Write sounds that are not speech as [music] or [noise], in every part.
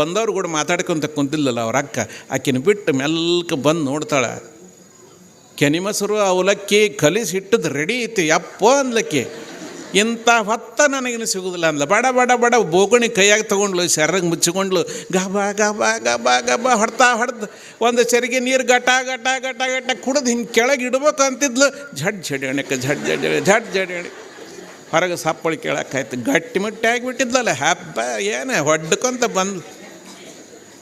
ಬಂದವ್ರು ಕೂಡ ಮಾತಾಡ್ಕೊಂತ ಕುಂತಿಲ್ಲಲ್ಲ ಅವ್ರ ಅಕ್ಕ. ಆಕಿನ ಬಿಟ್ಟು ಮೆಲ್ಕ ಬಂದು ನೋಡ್ತಾಳೆ. ಕೆನಿಮಸರು ಅವಲಕ್ಕಿ ಕಲಿಸಿಟ್ಟದ್ದು ರೆಡಿ ಐತಿ, ಯಪ್ಪೋ ಅಂದ್ಲಕ್ಕಿ. ಇಂಥ ಹೊತ್ತ ನನಗಿನ್ನು ಸಿಗುದಿಲ್ಲ ಅಂದ್ಲ. ಬಡ ಬಡ ಬಡ ಬೋಗಣಿ ಕೈಯಾಗ ತೊಗೊಂಡ್ಲು ಸೆರಗ್ ಮುಚ್ಚಿಕೊಂಡ್ಲು. ಗಬ ಗಬ ಗಬ ಗಬ ಹೊಡ್ತಾ ಹೊಡ್ದು ಒಂದು ಸರಿಗೆ ನೀರು ಗಟ ಗಟ ಗಟ ಗಟ ಕುಡ್ದು ಹಿಂಗೆ ಕೆಳಗೆ ಇಡ್ಬೇಕು ಅಂತಿದ್ಲು. ಝಡ್ ಜಡ್ಯಾಣಕ್ಕೆ ಝಡ್ ಝಡ್ ಝಡ್ ಜಡ್ಯಾಣಿ ಹೊರಗೆ ಸಪ್ಪಳಿ ಕೇಳಕ್ಕಾಯ್ತು ಗಟ್ಟಿ ಮುಟ್ಟಿ ಆಗಿಬಿಟ್ಟಿದ್ಲಲ್ಲ, ಹಬ್ಬ, ಏನು ಹೊಡ್ಕೊಂತ ಬಂದು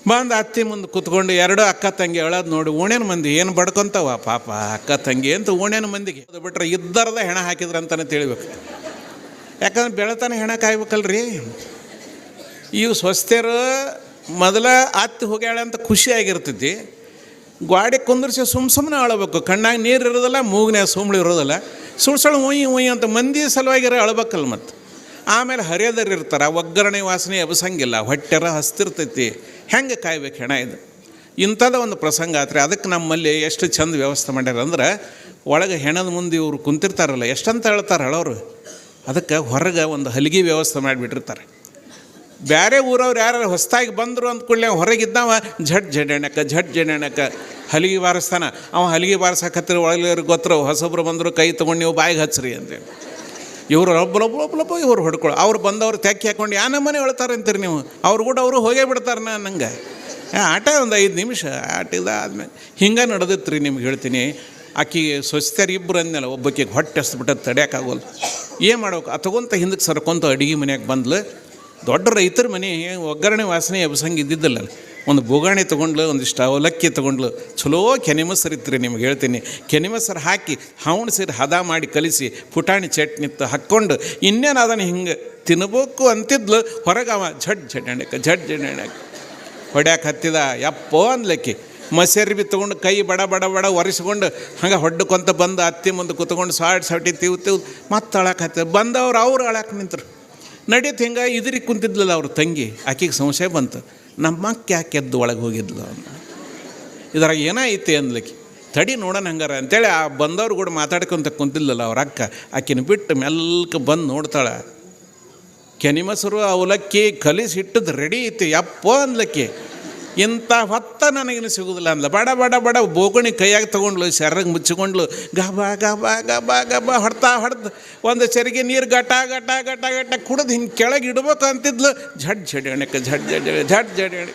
ಬಂದು ಅತ್ತಿ ಮುಂದೆ ಕೂತ್ಕೊಂಡು ಎರಡು ಅಕ್ಕ ತಂಗಿ ಹೇಳೋದು ನೋಡಿ ಓಣೇನ ಮಂದಿ ಏನು ಬಡ್ಕೊಂತವ? ಪಾಪ, ಅಕ್ಕ ತಂಗಿ ಅಂತ ಓಣೇನ ಮಂದಿಗೆ ಅದು ಬಿಟ್ರೆ ಇದ್ದರದ ಹೆಣ ಹಾಕಿದ್ರು ಅಂತಲೇ ತಿಳಿಬೇಕು. ಯಾಕಂದ್ರೆ ಬೆಳತನ ಹೆಣ ಕಾಯ್ಬೇಕಲ್ರಿ? ಇವು ಸ್ವಸ್ಥರು ಮೊದಲ ಅತ್ತಿ ಹೋಗ್ಯಾಳೆ ಅಂತ ಖುಷಿಯಾಗಿರ್ತೈತಿ ಗಾಡಿ ಕುಂದ್ರಿಸಿ ಸುಮ್ ಸುಮ್ಮನೆ ಅಳಬೇಕು. ಕಣ್ಣಾಗ ನೀರು ಇರೋದಿಲ್ಲ, ಮೂಗ್ನ್ಯಾಗ ಸುಮ್ಳು ಇರೋದಿಲ್ಲ. ಸುಳ್ ಸುಳ್ಳು ಉಯ್ ಉಯ್ ಅಂತ ಮಂದಿ ಸಲುವಾಗಿರೋ ಅಳಬೇಕಲ್ಲ ಮತ್ತು. ಆಮೇಲೆ ಹರಿಯದರ್ ಇರ್ತಾರೆ, ಒಗ್ಗರಣೆ ವಾಸನೆ ಎಬಸಂಗಿಲ್ಲ ಹೊಟ್ಟೆರ ಹಸ್ತಿರ್ತೈತಿ ಹೆಂಗೆ ಕಾಯ್ಬೇಕು ಹೆಣ ಇದು? ಇಂಥದ ಒಂದು ಪ್ರಸಂಗ ಆತ್ರಿ. ಅದಕ್ಕೆ ನಮ್ಮಲ್ಲಿ ಎಷ್ಟು ಚಂದ ವ್ಯವಸ್ಥೆ ಮಾಡ್ಯಾರ ಅಂದ್ರೆ, ಒಳಗೆ ಹೆಣದ ಮುಂದೆ ಇವರು ಕುಂತಿರ್ತಾರಲ್ಲ, ಎಷ್ಟಂತ ಹೇಳ್ತಾರೆ ಹೇಳೋರು? ಅದಕ್ಕೆ ಹೊರಗೆ ಒಂದು ಹಲಿಗೆ ವ್ಯವಸ್ಥೆ ಮಾಡಿಬಿಟ್ಟಿರ್ತಾರೆ. ಬೇರೆ ಊರವ್ರು ಯಾರು ಹೊಸ್ದಾಗಿ ಬಂದರು ಅಂದ ಕೂಡಲೇ ಹೊರಗಿದ್ದವ ಝಟ್ ಜಡೆಣಕ ಝಟ್ ಜಡೆಣಕ ಹಲಿಗೆ ಬಾರಿಸ್ತಾನ. ಅವ ಹಲಿಗೆ ಬಾರಿಸಕತ್ತಿರ ಒಳಗೆ ಗೊತ್ತರು, ಹೊಸೊಬ್ರು ಬಂದರು ಕೈ ತೊಗೊಂಡು ನೀವು ಬಾಯಿಗೆ ಹಚ್ಚ್ರಿ ಅಂತೇಳಿ ಇವರು ಒಬ್ಬಲೊಬ್ಬಲೊಬ್ಬಲೊಬ್ಬ ಇವ್ರು ಹೊಡ್ಕೊಳ್ಳೋ ಅವ್ರು ಬಂದವ್ರು ತೆಕ್ಕಿ ಹಾಕೊಂಡು, ಯಾ ನಮ್ಮನೆ ಹೇಳ್ತಾರೆ ಅಂತೀರಿ ನೀವು? ಅವ್ರು ಕೂಡ ಅವರು ಹೋಗೇ ಬಿಡ್ತಾರೆ ನಾ ನಂಗೆ. ಆಟ ಒಂದು ಐದು ನಿಮಿಷ ಆಟಿದ ಆದಮೇಲೆ. ಹಿಂಗೆ ನಡೆದಿತ್ತು ರೀ ನಿಮ್ಗೆ ಹೇಳ್ತೀನಿ. ಆಕಿ ಇಬ್ಬರು ಅಂದ್ಮೇಲೆ ಒಬ್ಬಕ್ಕೆ ಹೊಟ್ಟೆ ಹಸ್ಬಿಟ್ಟು ತಡ್ಯಾಕಾಗೋಲ್ಲ ಏನು ಮಾಡ್ಬೇಕು? ಆ ತಗೊಂತ ಹಿಂದಕ್ಕೆ ಸರ್ಕೊಂತ ಅಡುಗೆ ಮನ್ಯಾಗ ಬಂದ್ಲು. ದೊಡ್ಡ ರೈತರ ಮನೆ, ಒಗ್ಗರಣೆ ವಾಸನೆ ಎಬ್ಸಂಗೆ ಇದ್ದಿದ್ದಲ್ಲ ಒಂದು ಬೋಗಾಣಿ ತೊಗೊಂಡ್ಲು ಒಂದಿಷ್ಟು ಅವಲಕ್ಕಿ ತೊಗೊಂಡ್ಲು. ಚಲೋ ಕೆನೆಮಸರು ಇತ್ತು ರೀ ನಿಮ್ಗೆ ಹೇಳ್ತೀನಿ. ಕೆನೆಮಸರು ಹಾಕಿ ಹಾವಣ ಸೇರಿ ಹದ ಮಾಡಿ ಕಲಿಸಿ, ಪುಟಾಣಿ ಚಟ್ನಿ ತ ಹಾಕ್ಕೊಂಡು, ಇನ್ನೇನು ಅದನ್ನು ಹಿಂಗೆ ತಿನ್ನಬೇಕು ಅಂತಿದ್ಲು, ಹೊರಗೆ ಅವ ಝಡ್ ಝಡಣಕ್ಕೆ ಝಡ್ ಝಡಣಕ್ಕೆ ಹೊಡ್ಯಾಕೆ ಹತ್ತಿದ, ಯಪ್ಪೋ ಅಂದ್ಲಕ್ಕಿ ಮಸೇರಿ ಬಿ ತೊಗೊಂಡು ಕೈ ಬಡ ಬಡ ಬಡ ಒರೆಸ್ಕೊಂಡು, ಹಂಗೆ ಹೊಡ್ಕೊಂತ ಬಂದು ಅತ್ತಿ ಮುಂದೆ ಕುತ್ಕೊಂಡು ಸಾಟ್ ಸಾಟಿ ತಿವ್ ತಿವ್ ಮತ್ತೆ ಅಳಕ್ಕೆ ಹತ್ತಿದ. ಬಂದವ್ರು ಅವ್ರು ಅಳಕ್ಕೆ ನಿಂತರು. ನಡೀತು ಹಿಂಗೆ ಇದ್ರಿಗೆ ಕುಂತಿದ್ಲಲ್ಲ ಅವ್ರ ತಂಗಿ. ಆಕಿಗೆ ಸಂಶಯ ಬಂತು. ನಮ್ಮ ಯಾಕೆ ಎದ್ದು ಒಳಗೆ ಹೋಗಿದ್ಲು ಅಂತ ಇದ್ರಾಗ ಏನೈತಿ ಅಂದ್ಲಕ್ಕಿ, ತಡಿ ನೋಡೋಣ ಹಂಗಾರ ಅಂತೇಳಿ ಆ ಬಂದವ್ರು ಕೂಡ ಮಾತಾಡ್ಕೊಂತ ಕುಂತಿಲ್ಲಲ್ಲ ಅವ್ರ ಅಕ್ಕ, ಆಕಿನ ಬಿಟ್ಟು ಮೆಲ್ಕ ಬಂದು ನೋಡ್ತಾಳೆ. ಕೆನಿಮಸರು ಅವಲಕ್ಕಿ ಕಲಿಸಿಟ್ಟದ್ದು ರೆಡಿ ಐತಿ, ಯಪ್ಪ ಅಂದ್ಲಕ್ಕಿ. ಇಂಥ ಹೊತ್ತ ನನಗಿನ್ನು ಸಿಗುದಿಲ್ಲ ಅಂದ್ಲ. ಬಡ ಬಡ ಬಡ, ಬೋಗಣಿ ಕೈಯಾಗಿ ತೊಗೊಂಡ್ಲು ಸೆರಗ್ ಮುಚ್ಚಿಕೊಂಡ್ಲು, ಗಬ ಗಬ ಗಬ ಗಬ, ಹೊಡ್ತಾ ಹೊಡ್ದು ಒಂದು ಚರಿಗೆ ನೀರು ಗಟ ಗಟ ಗಟ ಗಟ ಕುಡಿದು ಹಿಂಗೆ ಕೆಳಗೆ ಇಡ್ಬೇಕು ಅಂತಿದ್ಲು. ಝಡ್ ಝಡಣಕ್ಕೆ ಝಡ್ ಝಡ್ ಝಡ್ ಜಡ್ಯಾಣಿ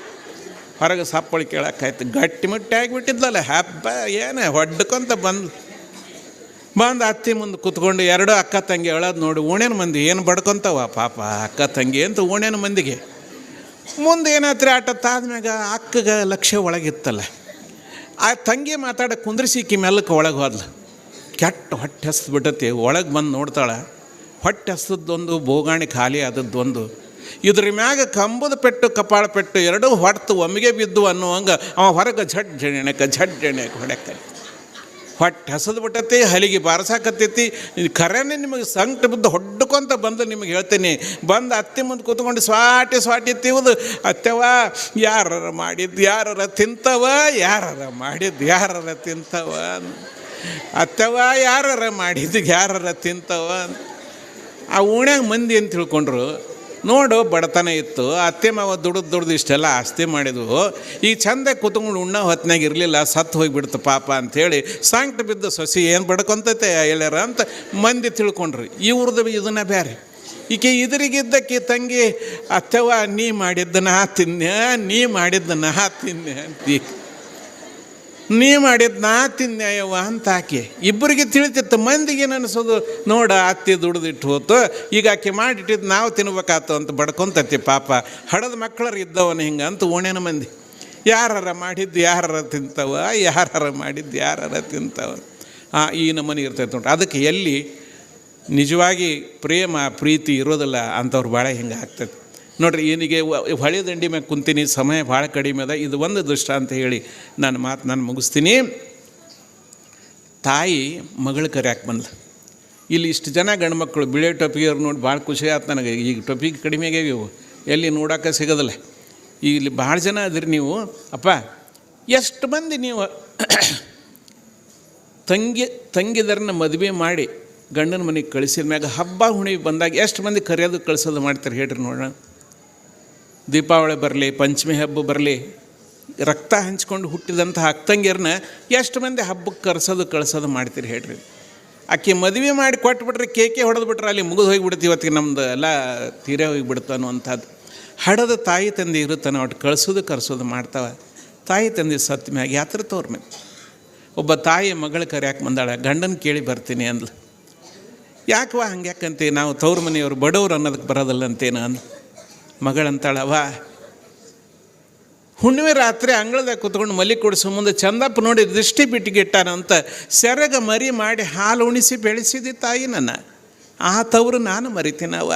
ಹೊರಗೆ ಸಪ್ಪಳಿ ಕೇಳಕ್ಕಾಯ್ತು. ಗಟ್ಟಿ ಮುಟ್ಟಿ ಆಗಿಬಿಟ್ಟಿದ್ಲಲ್ಲ, ಹಬ್ಬ ಏನು ಹೊಡ್ಕೊಂತ ಬಂದು. ಬಂದು ಅತ್ತಿ ಮುಂದೆ ಕುತ್ಕೊಂಡು ಎರಡು ಅಕ್ಕ ತಂಗಿ ಹೇಳೋದು ನೋಡಿ ಓಣೇನು ಮಂದಿ ಏನು ಬಡ್ಕೊಂತವ ಪಾಪ, ಅಕ್ಕ ತಂಗಿ ಅಂತ ಓಣೇನು ಮಂದಿಗೆ. ಮುಂದೆ ಏನಾದ್ರೆ ಆಟ ತಾದ್ಮ್ಯಾಗ ಅಕ್ಕಗ ಲಕ್ಷ್ಯ ಒಳಗಿತ್ತಲ್ಲ. ಆ ತಂಗಿ ಮಾತಾಡ ಕುಂದ್ರಿಸಿ ಕಿ ಮೆಲ್ಲಕ್ಕೆ ಒಳಗೆ ಹೋದ್ಲು. ಕೆಟ್ಟ ಹೊಟ್ಟೆ ಹಸ್ದು ಬಿಟ್ಟತಿ, ಒಳಗೆ ಬಂದು ನೋಡ್ತಾಳೆ. ಹೊಟ್ಟೆ ಹಸ್ದದ್ದೊಂದು, ಬೋಗಾಣಿ ಖಾಲಿ ಆದದ್ದೊಂದು. ಇದ್ರ ಮ್ಯಾಗ ಕಂಬದ ಪೆಟ್ಟು, ಕಪಾಳ ಪೆಟ್ಟು ಎರಡೂ ಹೊಡ್ತು ಒಮ್ಮಿಗೆ ಬಿದ್ದು ಅನ್ನುವಂಗೆ ಅವ ಹೊರಗೆ ಝಡ್ ಜಣೆಕ ಝಡ್ ಜಣೆಕ ಹೊಡ್ಯಾಕ ಹೊಟ್ಟೆ ಹಸದು ಬಿಟ್ಟತಿ, ಹಲಿಗೆ ಬಾರಸಾಕತ್ತೈತಿ. ಖರೇನೆ ನಿಮಗೆ ಸಂಕಟ ಬಿದ್ದು ಹೊಡ್ಕೊಂತ ಬಂದು ನಿಮಗೆ ಹೇಳ್ತೇನೆ. ಬಂದು ಅತ್ತೆ ಮುಂದೆ ಕೂತ್ಕೊಂಡು ಸ್ವಾಟಿ ಸ್ವಾಟಿ ತಿವುದು ಅತ್ತೆವ ಯಾರರ ಮಾಡಿದ್ದು ಯಾರರ ತಿಂತವ, ಯಾರರ ಮಾಡಿದ್ದು ಯಾರರ ತಿಂತವ? ಅತ್ತವ ಯಾರರ ಮಾಡಿದ್ದು ಯಾರರ ತಿಂತವ? ಆ ಓಣ್ಯಾಗ ಮಂದಿ ಅಂತ ತಿಳ್ಕೊಂಡ್ರು ನೋಡು ಬಡತನ ಇತ್ತು, ಅತ್ತೆ ಮಾವ ದುಡ್ದು ದುಡ್ದು ಇಷ್ಟೆಲ್ಲ ಆಸ್ತಿ ಮಾಡಿದ್ವು ಈ ಚಂದ ಕುತ್ಕೊಂಡು ಉಣ್ಣ ಹೊತ್ನಾಗ ಇರಲಿಲ್ಲ ಸತ್ತು ಹೋಗಿಬಿಡ್ತು ಪಾಪ ಅಂಥೇಳಿ ಸಾಂಕ್ಟ ಬಿದ್ದು ಸೊಸಿ ಏನು ಬಡ್ಕೊಂತೈತೆ ಹೇಳ್ಯಾರ ಅಂತ ಮಂದಿ ತಿಳ್ಕೊಂಡ್ರಿ. ಇವ್ರದ್ದು ಇದನ್ನ ಬೇರೆ ಈಕೆ ಇದ್ರಿಗಿದ್ದಕ್ಕೆ ತಂಗಿ ಅತ್ತವ ನೀ ಮಾಡಿದ್ದನ್ನ ತಿನ್ನ ನೀ ಮಾಡಿದ್ದನ್ನ ತಿನ್ನೆ ಅಂತೀ. ನೀ ಮಾಡಿದ್ ನಾ ತಿನ್ಯಾಯವ್ವ ಅಂತ ಆಕೆ. ಇಬ್ಬರಿಗೆ ತಿಳಿತಿತ್ತು, ಮಂದಿಗೆ ಅನಿಸೋದು ನೋಡ ಅತ್ತಿ ದುಡ್ದಿಟ್ಟು ಹೋತು, ಈಗ ಆಕೆ ಮಾಡಿಟ್ಟಿದ್ದು ನಾವು ತಿನ್ಬೇಕಾತು ಅಂತ ಬಡ್ಕೊಂತತಿ ಪಾಪ. ಹಡದ ಮಕ್ಕಳರು ಇದ್ದವನು ಹಿಂಗೆ ಅಂತ ಓಣೆನ ಮಂದಿ. ಯಾರರ ಮಾಡಿದ್ದು ಯಾರರ ತಿಂತವ, ಯಾರರ ಮಾಡಿದ್ದು ಯಾರರ ತಿಂತವ. ಆ, ಈ ನಮ್ಮನೆ ಇರ್ತೈತೆ ನೋಡ್ರಿ. ಅದಕ್ಕೆ ಎಲ್ಲಿ ನಿಜವಾಗಿ ಪ್ರೇಮ, ಪ್ರೀತಿ ಇರೋದಿಲ್ಲ ಅಂಥವ್ರು ಭಾಳ ಹಿಂಗೆ ಆಗ್ತದೆ ನೋಡ್ರಿ, ಏನಿಗೆ ಹೊಳೆ ದಂಡಿ ಮ್ಯಾಗ ಕುಂತೀನಿ, ಸಮಯ ಭಾಳ ಕಡಿಮೆ ಅದ, ಇದು ಒಂದು ದೃಷ್ಟ ಅಂತ ಹೇಳಿ ನಾನು ಮಾತು, ನಾನು ಮುಗಿಸ್ತೀನಿ. ತಾಯಿ ಮಗಳ ಕರ್ಯಾಕೆ ಬಂದ್ಲು. ಇಲ್ಲಿ ಇಷ್ಟು ಜನ ಗಂಡ್ಮಕ್ಳು ಬಿಳೆ ಟೊಪಿಗೆವ್ರು ನೋಡಿ ಭಾಳ ಖುಷಿ ಆಯ್ತು ನನಗೆ. ಈಗ ಟೊಪಿಗೆ ಕಡಿಮೆ ಇವು. ಎಲ್ಲಿ ನೋಡೋಕೆ ಸಿಗೋದಿಲ್ಲ. ಇಲ್ಲಿ ಭಾಳ ಜನ ಅದ್ರಿ ನೀವು, ಅಪ್ಪ, ಎಷ್ಟು ಮಂದಿ ನೀವು [coughs] ತಂಗಿ ತಂಗಿದರನ್ನ ಮದುವೆ ಮಾಡಿ ಗಂಡನ ಮನೆಗೆ ಕಳಿಸಿದ ಮ್ಯಾಗ ಹಬ್ಬ ಹುಣಿ ಬಂದಾಗ ಎಷ್ಟು ಮಂದಿ ಕರೆಯೋದು ಕಳಿಸೋದು ಮಾಡ್ತಾರೆ ಹೇಳ್ರಿ ನೋಡೋಣ. ದೀಪಾವಳಿ ಬರಲಿ, ಪಂಚಮಿ ಹಬ್ಬ ಬರಲಿ, ರಕ್ತ ಹಂಚ್ಕೊಂಡು ಹುಟ್ಟಿದಂಥ ಅಕ್ಕಂಗಿಯರನ್ನ ಎಷ್ಟು ಮಂದಿ ಹಬ್ಬಕ್ಕೆ ಕರ್ಸೋದು, ಕಳ್ಸೋದು ಮಾಡ್ತೀರಿ ಹೇಳ್ರಿ. ಆಕೆ ಮದುವೆ ಮಾಡಿ ಕೊಟ್ಬಿಟ್ರೆ ಕೇಕೆ ಹೊಡೆದು ಬಿಟ್ರೆ ಅಲ್ಲಿ ಮುಗಿದು ಹೋಗಿಬಿಡ್ತು ಇವತ್ತಿಗೆ ನಮ್ದು ಎಲ್ಲ ತೀರೇ ಹೋಗಿಬಿಡ್ತು ಅನ್ನುವಂಥದ್ದು. ಹಡದ ತಾಯಿ ತಂದೆ ಇರುತ್ತಾನೆ ಒಟ್ಟು ಕಳಿಸೋದು, ಕರ್ಸೋದು ಮಾಡ್ತಾವ. ತಾಯಿ ತಂದೆ ಸತ್ತ ಮ್ಯಾಗ ಯಾತ್ರ ತೋರ್ ಮೇಲೆ ಒಬ್ಬ ತಾಯಿ ಮಗಳ ಕರ್ಯಾಕೆ ಬಂದಾಳೆ, ಗಂಡನ ಕೇಳಿ ಬರ್ತೀನಿ ಅಂದ್ಲು. ಯಾಕವ ಹಂಗ್ಯಾಕಂತೆ, ನಾವು ತವ್ರ ಮನೆಯವರು ಬಡವ್ರು ಅನ್ನೋದಕ್ಕೆ ಬರೋದಲ್ಲ ಅಂತೇನು ಅಂದ್ ಮಗಳಂತಾಳವ ಹುಣ್ಣಿಮೆ ರಾತ್ರಿ ಅಂಗಳದಾಗ ಕುತ್ಕೊಂಡು ಮಲಿ ಕೊಡಿಸೋ ಮುಂದೆ ಚಂದಪ್ಪ ನೋಡಿ ದೃಷ್ಟಿ ಬಿಟ್ಟಿಗಿಟ್ಟಾನಂತ ಸೆರಗ ಮರಿ ಮಾಡಿ ಹಾಲು ಉಣಿಸಿ ಬೆಳೆಸಿದಿ ತಾಯಿ ನನ್ನ. ಆ ತವರು ನಾನು ಮರಿತೀನವ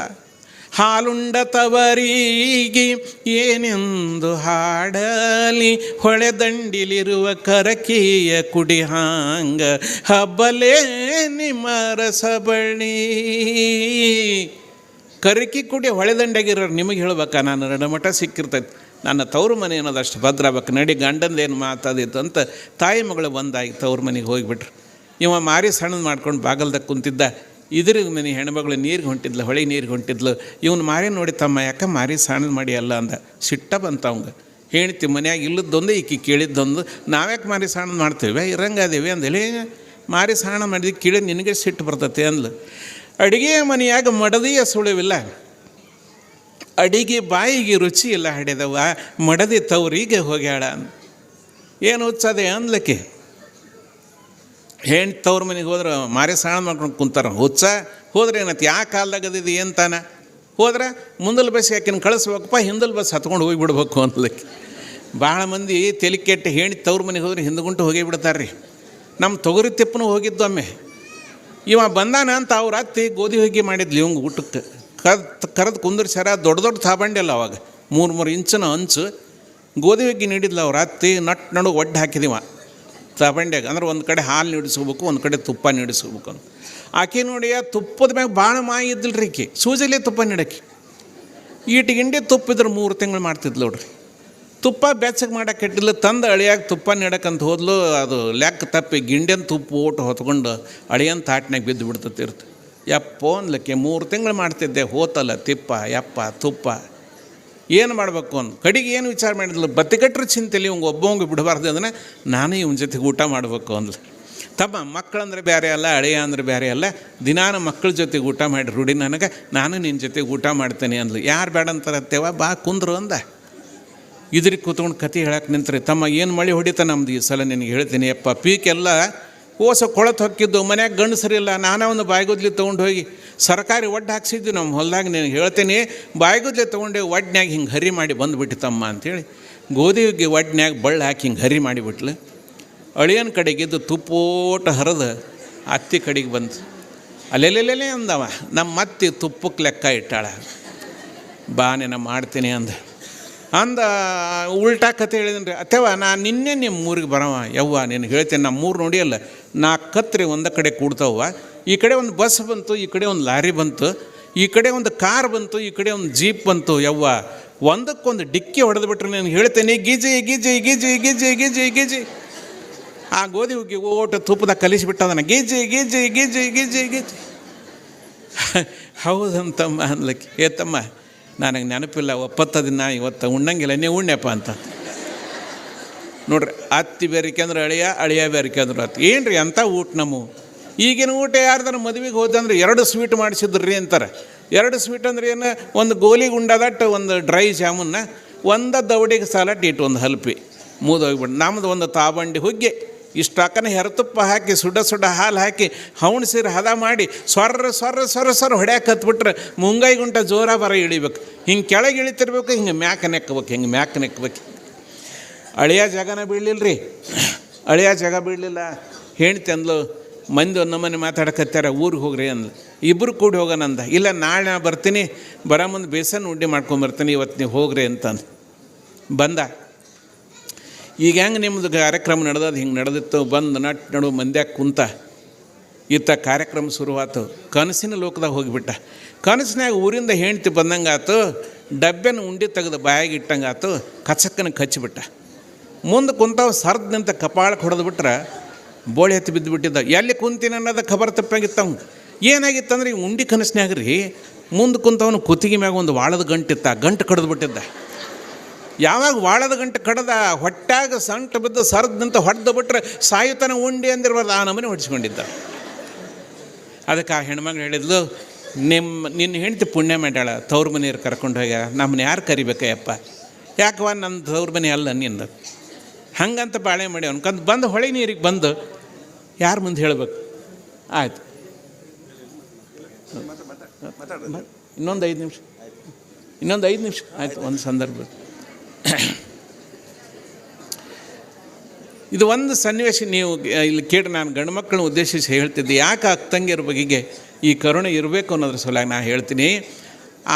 ಹಾಲುಂಡ ತವರಿಗೆ ಏನೆಂದು ಹಾಡಲಿ ಹೊಳೆದಂಡಿಲಿರುವ ಕರಕಿಯ ಕುಡಿ ಹಾಂಗ ಹಬ್ಬಲೇ ನಿಮ್ಮ ರಸಬಳಿ ಕರಕಿ ಕುಡಿ ಹೊಳೆದಂಡೆಗಿರೋರು ನಿಮಗೆ ಹೇಳ್ಬೇಕಾ? ನಾನು ನಡಮಠ ಸಿಕ್ಕಿರ್ತೈತೆ. ನನ್ನ ತವ್ರ ಮನೆ ಅನ್ನೋದು ಅಷ್ಟು ಭದ್ರ ಆಗ್ಬೇಕು ನಡಿ ಗಂಡಂದೇನು ಮಾತಾದಿತ್ತು ಅಂತ ತಾಯಿ ಮಗಳು ಒಂದಾಗಿ ತವ್ರ ಮನೆಗೆ ಹೋಗಿಬಿಟ್ರು. ಇವ ಮಾರಿ ಸಣ್ಣದು ಮಾಡ್ಕೊಂಡು ಬಾಗಲ್ದಾಗ ಕುಂತಿದ್ದ. ಇದ್ರಿಗೆ ಮನೆ ಹೆಣ್ಮಗಳು ನೀರಿಗೆ ಹೊಂಟಿದ್ಲು, ಹೊಳೆ ನೀರಿಗೆ ಹೊಂಟಿದ್ಲು. ಇವನು ಮಾರಿ ನೋಡಿ, ತಮ್ಮ ಯಾಕೆ ಮಾರಿ ಸಣ್ಣದು ಮಾಡಿ ಅಲ್ಲ ಅಂದ. ಸಿಟ್ಟ ಬಂತ ಅವಂಗ. ಹೇಳ್ತಿ ಮನ್ಯಾಗ ಇಲ್ಲದೊಂದು ಈಕಿ ಕೇಳಿದ್ದೊಂದು, ನಾವ್ಯಾಕೆ ಮಾರಿ ಸಣ್ಣದು ಮಾಡ್ತೇವೆ? ಇರಂಗದೇವಿ ಅಂದೇಳಿ. ಮಾರಿ ಸಣ್ಣ ಮಾಡಿದ ಕೇಳಿ ನಿನಗೆ ಸಿಟ್ಟು ಬರ್ತತೆ ಅಂದ್ಲು. ಅಡುಗೆ ಮನೆಯಾಗ ಮಡದಿಯ ಸುಳಿವಿಲ್ಲ. ಅಡಿಗೆ ಬಾಯಿಗೆ ರುಚಿ ಇಲ್ಲ ಹಡೆದವ ಮಡದಿ ತವರಿಗೆ ಹೋಗ್ಯಾಳ. ಏನು ಹುಚ್ಚದೆ ಅಂದ್ಲಕ್ಕೆ ಹೆಣ್ ತವ್ರ ಮನೆಗೆ ಹೋದ್ರೆ ಮಾರಿ ಸಾಣ ಮಾಡ್ಕೊಂಡು ಕುಂತಾರ. ಹುಚ್ಚ, ಹೋದ್ರೆ ಏನತ್ತೆ? ಯಾ ಕಾಲದಾಗದಿದ್ದು ಏನು ತಾನ? ಹೋದ್ರೆ ಮುಂದಲ್ ಬಸ್ ಯಾಕಿನ ಕಳಿಸ್ಬೇಕಪ್ಪ, ಹಿಂದಲ್ ಬಸ್ ಹತ್ಕೊಂಡು ಹೋಗಿಬಿಡ್ಬೇಕು ಅಂದ್ಲಕ್ಕೆ ಭಾಳ ಮಂದಿ ತಲೆ ಕೆಟ್ಟು ಹೆಣ್ ತವ್ರ ಮನೆಗೆ ಹೋದ್ರೆ ಹಿಂದ್ಗುಂಟು ಹೋಗೇ ಬಿಡ್ತಾರೆ ರೀ ನಮ್ಮ ತೊಗರಿ ತಿಪ್ಪನು ಹೋಗಿದ್ದು ಒಮ್ಮೆ ಇವ ಬಂದಾನ ಅಂತ ಅವ್ರ ಅತ್ತಿ ಗೋಧಿ ಹೋಗಿ ಮಾಡಿದ್ಲಿ, ಇವಂಗೆ ಊಟಕ್ಕೆ. ಕರೆದು ಕರೆದು ಕುಂದಿರ್ಸ್ಯಾರ, ದೊಡ್ಡ ದೊಡ್ಡ ತಾಬಂಡಿಲ್ಲ ಅವಾಗ. ಮೂರು ಮೂರು ಇಂಚಿನ ಅಂಚು. ಗೋಧಿ ಹೋಗಿ ನೀಡಿದ್ಲ ಅವ್ರ ಅತ್ತಿ, ನಟ್ ನಡು ಒಡ್ಡು ಹಾಕಿದಿವ ತಾಬಂಡ್ಯಾಗ ಅಂದ್ರೆ ಒಂದು ಕಡೆ ಹಾಲು ನೀಡಿಸ್ಕೋಬೇಕು, ಒಂದು ಕಡೆ ತುಪ್ಪ ನೀಡಿಸ್ಕೋಬೇಕು ಅಂತ ಆಕೆ ನೋಡಿ, ಆ ತುಪ್ಪದ ಮ್ಯಾಗ ಭಾಳ ಮಾಯಿ ಇದ್ದಿಲ್ಲ ರೀ ಆಕೆ ಸೂಜಲ್ಲಿ ತುಪ್ಪ ನೀಡಕ್ಕೆ. ಈಟಿಗಿಂಡಿ ತುಪ್ಪಿದ್ರೆ ಮೂರು ತಿಂಗಳು ಮಾಡ್ತಿದ್ಲು ನೋಡ್ರಿ. ತುಪ್ಪ ಬೆಚ್ಚಗೆ ಮಾಡಕ್ಕೆ ಇಟ್ಟಿಲ್ಲ ತಂದು ಅಳಿಯಾಗಿ ತುಪ್ಪ ನೀಡಕ್ಕಂತ ಹೋದ್ಲು, ಅದು ಲೆಕ್ಕ ತಪ್ಪಿ ಗಿಂಡಿಯನ್ ತುಪ್ಪ ಓಟು ಹೊತ್ಕೊಂಡು ಅಳಿಯನ್ ತಾಟ್ನಾಗ ಬಿದ್ದು ಬಿಡ್ತತಿರ್ತು ಯಪ್ಪ ಅನ್ಲಿಕ್ಕೆ ಮೂರು ತಿಂಗಳು ಮಾಡ್ತಿದ್ದೆ, ಹೋತಲ್ಲ ತಿಪ್ಪ, ಯಪ್ಪ, ತುಪ್ಪ. ಏನು ಮಾಡಬೇಕು ಅಂದ್. ಕಡೆಗೆ ಏನು ವಿಚಾರ ಮಾಡಿದ್ಲು ಬತ್ತಿಗಟ್ರ ಚಿಂತೆಲಿ ಇವಂಗೆ ಒಬ್ಬವಂಗೆ ಬಿಡಬಾರ್ದು ಅದನ್ನ ನಾನು ಇವನ ಜೊತೆಗೆ ಊಟ ಮಾಡಬೇಕು ಅಂದ್ಲು. ತಮ್ಮ ಮಕ್ಕಳಂದ್ರೆ ಬೇರೆ ಅಲ್ಲ, ಅಳಿಯ ಅಂದ್ರೆ ಬೇರೆ ಅಲ್ಲ, ದಿನಾನ ಮಕ್ಕಳ ಜೊತೆಗೆ ಊಟ ಮಾಡಿ ರೂಢಿ ನನಗೆ, ನಾನು ನಿನ್ನ ಜೊತೆಗೆ ಊಟ ಮಾಡ್ತೇನೆ ಅಂದ್ಲು. ಯಾರು ಬೇಡ ಅಂತಾರತ್ತೇವ ಬಾ ಕುಂದ್ರು ಅಂದ. ಇದ್ರಿಗೆ ಕೂತ್ಕೊಂಡು ಕತೆ ಹೇಳಕ್ಕೆ ನಿಂತ್ರಿ. ತಮ್ಮ ಏನು ಮಳೆ ಹೊಡಿತ ನಮ್ದು ಈ ಸಲ ನಿನಗೆ ಹೇಳ್ತೀನಿ ಅಪ್ಪ ಪೀಕೆಲ್ಲ ಓಸ ಕೊಳತು ಹೊಕ್ಕಿದ್ದು, ಮನ್ಯಾಗ ಗಂಡಸರಿಲ್ಲ ನಾನೇ ಒಂದು ಬಾಯಿಗುದ್ಲಿ ತೊಗೊಂಡು ಹೋಗಿ ಸರ್ಕಾರಿ ಒಡ್ಡು ಹಾಕ್ಸಿದ್ವಿ ನಮ್ಮ ಹೊಲ್ದಾಗ, ನಿನಗೆ ಹೇಳ್ತೀನಿ, ಬಾಯಿಗುದ್ಲಿ ತೊಗೊಂಡೆ ಒಡ್ನ್ಯಾಗ ಹಿಂಗೆ ಹರಿ ಮಾಡಿ ಬಂದುಬಿಟ್ಟಿತಮ್ಮ ಅಂಥೇಳಿ ಗೋಧಿಗೆ ಒಡ್ನ್ಯಾಗ ಬಳ್ಳ ಹಾಕಿ ಹಿಂಗೆ ಹರಿ ಮಾಡಿಬಿಟ್ಲು. ಅಳಿಯನ ಕಡೆಗಿದ್ದು ತುಪ್ಪೋಟ ಹರಿದು ಅತ್ತಿ ಕಡೆಗೆ ಬಂತು. ಅಲ್ಲೆಲ್ಲೆಲ್ಲೇ ಅಂದವ ನಮ್ಮ ಅತ್ತಿ ತುಪ್ಪಕ್ಕೆ ಲೆಕ್ಕ ಇಟ್ಟಾಳ. ಬಾ ನಾನು ಮಾಡ್ತೀನಿ ಅಂದ. ಅಂದ, ಉಲ್ಟಾ ಕತೆ ಹೇಳಿದನ್ರಿ ಅಥವ ನಾ ನಿನ್ನೆ ನಿಮ್ಮ ಊರಿಗೆ ಬರವ ಯವ್ವ ನಿನಗೆ ಹೇಳ್ತೇನೆ ನಮ್ಮ ನೋಡಿ ನೋಡಿಯಲ್ಲ ನಾ ಕತ್ರಿ ಒಂದ ಕಡೆ ಕೂಡ್ತಾವ ಈ ಕಡೆ ಒಂದು ಬಸ್ ಬಂತು, ಈ ಕಡೆ ಒಂದು ಲಾರಿ ಬಂತು, ಈ ಕಡೆ ಒಂದು ಕಾರ್ ಬಂತು, ಈ ಕಡೆ ಒಂದು ಜೀಪ್ ಬಂತು, ಯವ್ವ, ಒಂದಕ್ಕೊಂದು ಡಿಕ್ಕಿ ಹೊಡೆದು ಬಿಟ್ರೆ ನಾನು ಹೇಳ್ತೇನೆ, ಗೀಜಿ ಗೀಜಿ ಗೀಜಿ ಗೀಜಿ ಗೀಜಿ ಗೀಜಿ. ಆ ಗೋಧಿ ಹುಗ್ಗಿ ಓಟ ತುಪ್ಪದಾಗ ಕಲಿಸಿಬಿಟ್ಟದನ, ಗೀಜಿ ಗೀಜಿ ಗೀಜಿ ಗೀಜಿ ಗೀಜಿ. ಹೌದಂತಮ್ಮ ಅನ್ಲಕ್ಕೆ ಏ ತಮ್ಮ ನನಗೆ ನೆನಪಿಲ್ಲ, ಒಪ್ಪತ್ತ ದಿನ ಇವತ್ತು ಉಣ್ಣಂಗಿಲ್ಲ ನೀವು ಉಣ್ಣೆಪ್ಪ ಅಂತ. ನೋಡ್ರಿ, ಅತ್ತಿ ಬೇರಿಕೆ ಅಂದ್ರೆ ಅಳಿಯ ಅಳಿಯ ಬೇರಿಕೆ ಅಂದ್ರೆ ಅತ್ತಿ. ಏನು ರೀ ಅಂಥ ಊಟ ನಮ್ಮ ಈಗಿನ ಊಟ ಯಾರ್ದಾರ ಮದುವೆಗೆ ಹೋದಂದ್ರೆ ಎರಡು ಸ್ವೀಟ್ ಮಾಡಿಸಿದ್ರು ರೀ ಅಂತಾರೆ. ಎರಡು ಸ್ವೀಟ್ ಅಂದ್ರೆ ಏನು? ಒಂದು ಗೋಲಿ ಗುಂಡದಟ್ಟು, ಒಂದು ಡ್ರೈ ಜಾಮೂನ್ನ, ಒಂದ ದವಡಿಗೆ ಸಾಲಟ್ಟು ಇಟ್ಟು ಒಂದು ಹಲ್ಪಿ. ಮುದೋಗ್ಬಿಟ್ಟು ನಮ್ದು ಒಂದು ತಾಬಂಡಿ ಹುಗ್ಗಿ. ಇಷ್ಟು ಅಕ್ಕನ ಹೆರತುಪ್ಪ ಹಾಕಿ ಸುಡ ಸುಡ ಹಾಲು ಹಾಕಿ ಹವಣಿಸಿರಿ ಹದ ಮಾಡಿ, ಸ್ವರ್ರ ಸ್ವರ್ರ ಸ್ವರ ಸ್ವರ ಹೊಡ್ಯಾಕೆ ಹತ್ಬಿಟ್ರೆ ಮುಂಗೈ ಗುಂಟ ಜೋರ ಬರ ಇಳಿಬೇಕು. ಹಿಂಗೆ ಕೆಳಗೆ ಇಳಿತಿರ್ಬೇಕು, ಹಿಂಗೆ ಮ್ಯಾಕ ನೆಕ್ಕಬೇಕು ಹಿಂಗೆ ಮ್ಯಾಕ ನೆಕ್ಕಬೇಕು ಅಳಿಯ ಜಾಗನ ಬೀಳಲಿಲ್ಲ ರೀ ಅಳಿಯ ಜಾಗ ಬೀಳಲಿಲ್ಲ. ಹೆಣ್ತಿ ಅಂದ್ಲು, ಮಂದಿ ಒಂದು ನಮ್ಮನೆ ಮಾತಾಡಕತ್ಯಾರ, ಊರಿಗೆ ಹೋಗ್ರಿ ಅಂದ್ಲು. ಇಬ್ಬರು ಕೂಡಿ ಹೋಗೋಣ ಅಂದ. ಇಲ್ಲ, ನಾಳೆ ನಾ ಬರ್ತೀನಿ, ಬರೋ ಮುಂದೆ ಬೇಸನ್ ಉಂಡೆ ಮಾಡ್ಕೊಂಬರ್ತೀನಿ ಇವತ್ತು ನೀವು ಹೋಗ್ರಿ ಅಂತಂದು. ಬಂದ. ಈಗ ಹೆಂಗೆ ನಿಮ್ಮದು ಕಾರ್ಯಕ್ರಮ ನಡೆದದು ಹಿಂಗೆ ನಡೆದಿತ್ತು? ಬಂದು ನಟ್ ನಡು ಮಂದ್ಯಾಗ ಕುಂತ ಇತ್ತ ಕಾರ್ಯಕ್ರಮ ಶುರುವಾತು. ಕನಸಿನ ಲೋಕದಾಗ ಹೋಗಿಬಿಟ್ಟ. ಕನಸಿನಾಗ ಊರಿಂದ ಹೆಂಡ್ತಿ ಬಂದಂಗೆ ಆತು ಡಬ್ಬೆನ ಉಂಡಿ ತೆಗೆದು ಬಾಯಾಗಿ ಇಟ್ಟಂಗೆ ಆತು ಕಚಕ್ಕನ ಕಚ್ಚಿಬಿಟ್ಟ. ಮುಂದೆ ಕುಂತಾವ ಸರ್ದ್ ನಿಂತ ಕಪಾಳಕ್ಕೆ ಹೊಡೆದು ಬಿಟ್ರೆ ಬೋಳಿ ಹತ್ತಿ ಬಿದ್ದು ಬಿಟ್ಟಿದ್ದ ಎಲ್ಲಿ ಕುಂತೀನಿ ಅನ್ನೋದು ಖಬರ್ ತಪ್ಪಾಗಿತ್ತು ಅವ್ನು ಏನಾಗಿತ್ತಂದ್ರೆ ಈ ಉಂಡಿ ಕನಸಿನಾಗ ರೀ ಮುಂದೆ ಕುಂತವನು ಕುತ್ತಿಗೆ ಮ್ಯಾಗ ಒಂದು ವಾಳದ ಗಂಟಿತ್ತ, ಗಂಟು ಕಡಿದು ಬಿಟ್ಟಿದ್ದ. ಯಾವಾಗ ವಾಳದ ಗಂಟೆ ಕಡದ ಹೊಟ್ಟಾಗ ಸಂಟ ಬಿದ್ದು ಸರದಂತ ಹೊಡೆದು ಬಿಟ್ರೆ ಸಾಯುತನ ಉಂಡಿ ಅಂದಿರ್ಬಾರ್ದು ಆ ನಮನೆ ಹೊಡಿಸ್ಕೊಂಡಿದ್ದ. ಅದಕ್ಕೆ ಆ ಹೆಣ್ಮಗಳು ಹೇಳಿದ್ಲು ನಿಮ್ಮ ನಿನ್ನ ಹೆಂಡತಿ ಪುಣ್ಯ ಮಾಡ್ಯಾಳ ತವ್ರ ಮನೆಯವ್ರು ಕರ್ಕೊಂಡು ಹೋಗ್ಯ ನಮ್ಮನ್ನ ಯಾರು ಕರಿಬೇಕಯ್ಯಪ್ಪ? ಯಾಕವ ನನ್ನ ತವ್ರ ಮನೆ ಅಲ್ಲ ನಿಂದ. ಹಂಗಂತ ಬಾಳೆ ಮಾಡಿ ಅನ್ಕಂದು ಬಂದು ಹೊಳೆ ನೀರಿಗೆ ಬಂದು ಯಾರ ಮುಂದೆ ಹೇಳ್ಬೇಕು? ಆಯ್ತು. ಇನ್ನೊಂದು ಐದು ನಿಮಿಷ. ಇನ್ನೊಂದು ಐದು ನಿಮಿಷ. ಆಯ್ತು ಒಂದು ಸಂದರ್ಭ. [coughs] ಇದು ಒಂದು ಸನ್ನಿವೇಶ ನೀವು ಇಲ್ಲಿ ಕೇಳಿ ನಾನು ಗಂಡು ಮಕ್ಕಳನ್ನ ಉದ್ದೇಶಿಸಿ ಹೇಳ್ತಿದ್ದೆ. ಯಾಕೆ ಅಕ್ಕ ತಂಗಿಯರ ಬಗೆಗೆ ಈ ಕರುಣೆ ಇರಬೇಕು ಅನ್ನೋದ್ರ ಸಲುವಾಗಿ ನಾನು ಹೇಳ್ತೀನಿ. ಆ